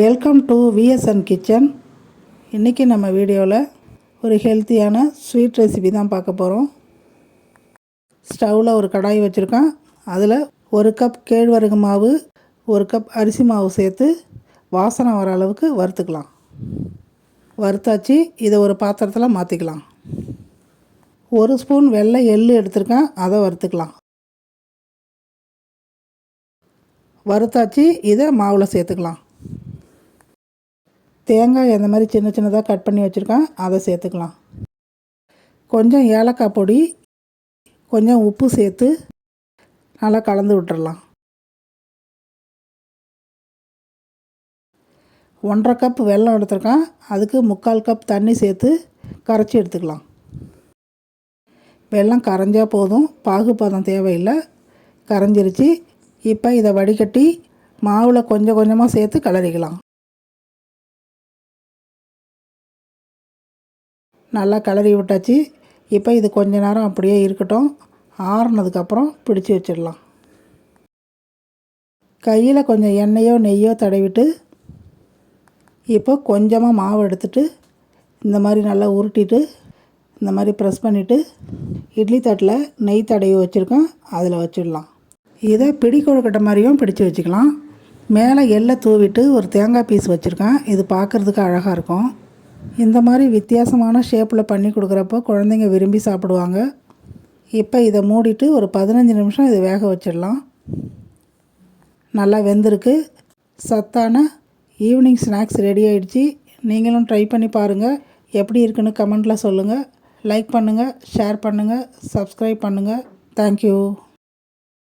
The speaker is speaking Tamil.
வெல்கம் டு விஎஸ்என் கிச்சன் இன்றைக்கி நம்ம வீடியோவில் ஒரு ஹெல்த்தியான ஸ்வீட் ரெசிபி தான் பார்க்க போகிறோம் ஸ்டவ்வில் ஒரு கடாய் வச்சுருக்கேன். அதில் ஒரு கப் கேழ்வரகு மாவு ஒரு கப் அரிசி மாவு சேர்த்து வாசனை வர அளவுக்கு வறுத்துக்கலாம். வறுத்தாச்சு. இதை ஒரு பாத்திரத்தில் மாற்றிக்கலாம் ஒரு ஸ்பூன் வெள்ளை எள் எடுத்திருக்கேன். அதை வறுத்துக்கலாம். வறுத்தாச்சு. இதை மாவில் சேர்த்துக்கலாம். தேங்காய் அந்த மாதிரி சின்ன சின்னதாக கட் பண்ணி வச்சுருக்கேன். அதை சேர்த்துக்கலாம். கொஞ்சம் ஏலக்காய் பொடி கொஞ்சம் உப்பு சேர்த்து நல்லா கலந்து விட்டுறலாம். ஒன்றரை கப் வெல்லம் எடுத்துருக்கேன். அதுக்கு முக்கால் கப் தண்ணி சேர்த்து கரைச்சி எடுத்துக்கலாம். வெல்லம் கரைஞ்சால் போதும். பாகுபாதம் தேவையில்லை. கரைஞ்சிருச்சு. இப்போ இதை வடிகட்டி மாவில் கொஞ்சம் கொஞ்சமாக சேர்த்து கிளறிக்கலாம் நல்லா கிளறி விட்டாச்சு. இப்போ இது கொஞ்ச நேரம் அப்படியே இருக்கட்டும். ஆறுனதுக்கப்புறம் பிடிச்சி வச்சிடலாம். கையில் கொஞ்சம் எண்ணெயோ நெய்யோ தடவிட்டு இப்போ கொஞ்சமாக மாவு எடுத்துட்டு இந்த மாதிரி நல்லா உருட்டிட்டு இந்த மாதிரி ப்ரெஸ் பண்ணிவிட்டு இட்லி தட்டில் நெய் தடவி வச்சுருக்கோம். அதில் வச்சிடலாம். இதை பிடி கொழுக்கட்டை மாதிரியும் பிடிச்சி வச்சுக்கலாம். மேலே எள்ளை தூவிட்டு ஒரு தேங்காய் பீஸ் வச்சுருக்கேன். இது பார்க்குறதுக்கு அழகாக இருக்கும். இந்த மாதிரி வித்தியாசமான ஷேப்பில் பண்ணி கொடுக்குறப்போ குழந்தைங்க விரும்பி சாப்பிடுவாங்க. இப்போ இதை மூடிட்டு ஒரு பதினஞ்சு நிமிஷம் இதை வேக வச்சிடலாம். நல்லா வெந்திருக்கு. சத்தான ஈவினிங் ஸ்நாக்ஸ் ரெடி ஆகிடுச்சி நீங்களும் ட்ரை பண்ணி பாருங்கள் எப்படி இருக்குன்னு கமெண்ட்டில் சொல்லுங்கள் லைக் பண்ணுங்கள் ஷேர் பண்ணுங்கள் சப்ஸ்கிரைப் பண்ணுங்கள் தேங்க்யூ